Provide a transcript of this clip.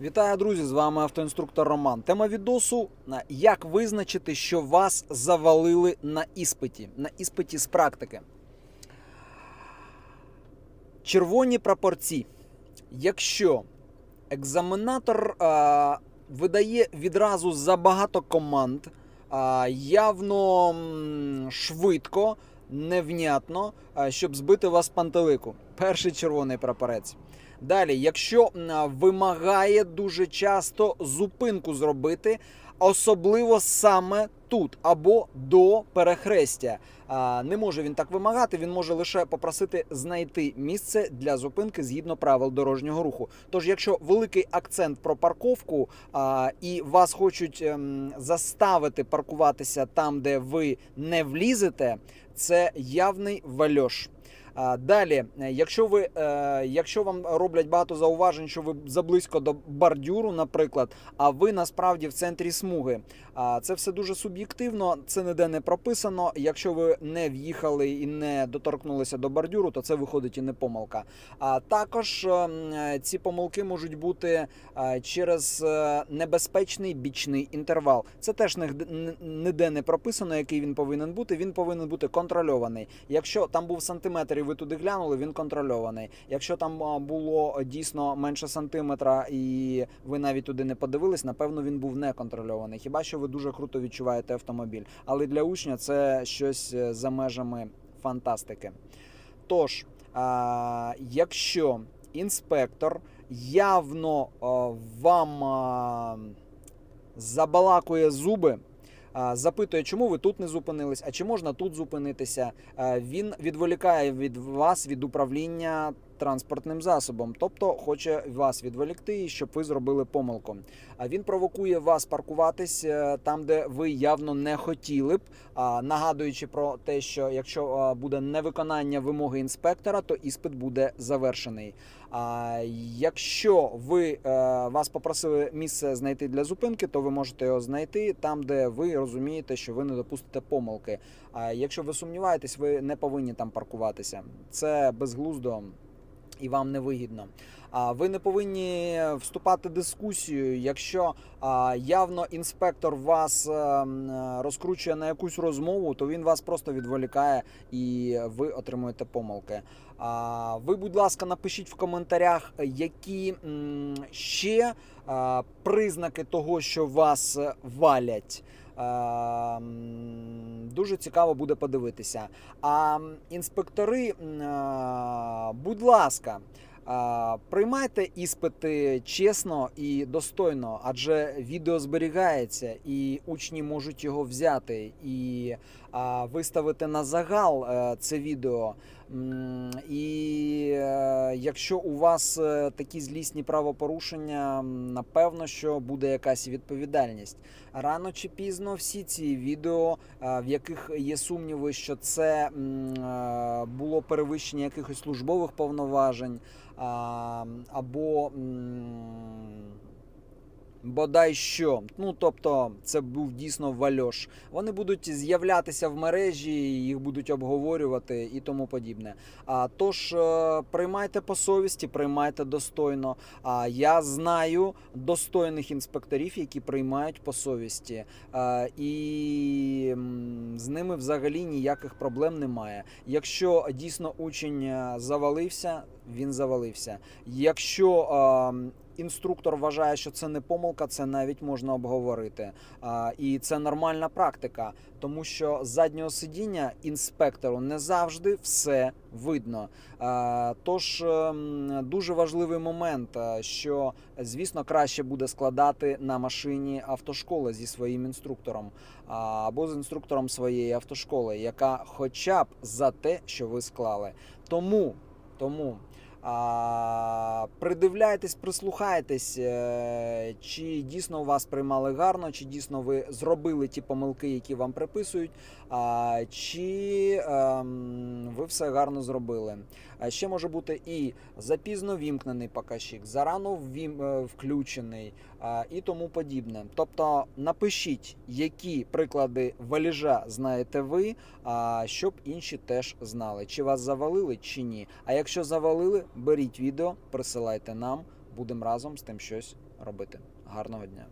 Вітаю, друзі! З вами автоінструктор Роман. Тема відосу як визначити, що вас завалили на іспиті, на іспиті з практики. Червоні прапорці. Якщо екзаменатор а, видає відразу забагато команд, а, явно швидко, невнятно, а, щоб збити вас пантелику. Перший червоний прапорець. Далі, якщо вимагає дуже часто зупинку зробити, особливо саме тут або до перехрестя. Не може він так вимагати, він може лише попросити знайти місце для зупинки згідно правил дорожнього руху. Тож, якщо великий акцент про парковку і вас хочуть ем, заставити паркуватися там, де ви не влізете, це явний вальош. Далі, е, якщо ви, е, якщо вам роблять багато зауважень, що ви заблизько до бордюру, наприклад, а ви насправді в центрі смуги, це все дуже суб'єктивно, це ніде не прописано. Якщо ви не в'їхали і не доторкнулися до бордюру, то це виходить і не помилка. А також е, ці помилки можуть бути через небезпечний бічний інтервал. Це теж ніде не прописано, який він повинен бути. Він повинен бути контрольований. Якщо там був сантиметр і ви туди глянули, він контрольований. Якщо там було дійсно менше сантиметра і ви навіть туди не подивились, напевно, він був не контрольований. Хіба що ви дуже круто відчуваєте автомобіль. Але для учня це щось е, за межами фантастики. Тож, якщо інспектор явно а, вам забалакує зуби. Запитує, чому ви тут не зупинились, а чи можна тут зупинитися. Він відволікає від вас від управління транспортним засобом, тобто хоче вас відволікти, щоб ви зробили помилку. А він провокує вас паркуватись е, там, де ви явно не хотіли б, нагадуючи про те, що якщо буде невиконання вимоги інспектора, то іспит буде завершений. А якщо ви е, вас попросили місце знайти для зупинки, то ви можете його знайти там, де ви розумієте, що ви не допустите помилки. А якщо ви сумніваєтесь, ви не повинні там паркуватися. Це безглуздо і вам не вигідно. Ви не повинні вступати в дискусію, якщо явно інспектор вас е, м, е, розкручує на якусь розмову, то він вас просто відволікає і ви отримуєте помилки. Ви, будь ласка, напишіть в коментарях, які ще признаки того, що вас е, валять. Дуже цікаво буде подивитися. А інспектори, будь ласка, приймайте іспити чесно і достойно, адже відео зберігається, і учні можуть його взяти і виставити на загал е, це відео. І е, якщо у вас е, такі злісні правопорушення, напевно, що буде якась відповідальність. Рано чи пізно всі ці відео, е, в яких є сумніви, що це було перевищення якихось службових повноважень, або бодай що. Ну тобто, це був дійсно вальош. Вони будуть з'являтися в мережі, їх будуть обговорювати і тому подібне. А тож е, приймайте по совісті, приймайте достойно. А я знаю достойних інспекторів, які приймають по совісті, Е, і з ними взагалі ніяких проблем немає. Якщо дійсно учень е, завалився, він завалився. Якщо е, інструктор вважає, що це не помилка, це навіть можна обговорити. А, і це нормальна практика, тому що з заднього сидіння інспектору не завжди все видно. А, тож ем, дуже важливий момент, е, що звісно краще буде складати на машині автошколи зі своїм інструктором а, або з інструктором своєї автошколи, яка хоча б за те, що ви склали. Тому, тому. Придивляйтесь, прислухайтесь, е, чи дійсно вас приймали гарно, чи дійсно ви зробили ті помилки, які вам приписують, чи ем, ви все гарно зробили. Ще може бути і запізно вімкнений показчик, зарано е, включений і тому подібне. Тобто напишіть, які приклади валіжа знаєте ви, щоб інші теж знали, чи вас завалили, чи ні. А якщо завалили, беріть відео, присилайте нам, будемо разом з тим щось робити. Гарного дня!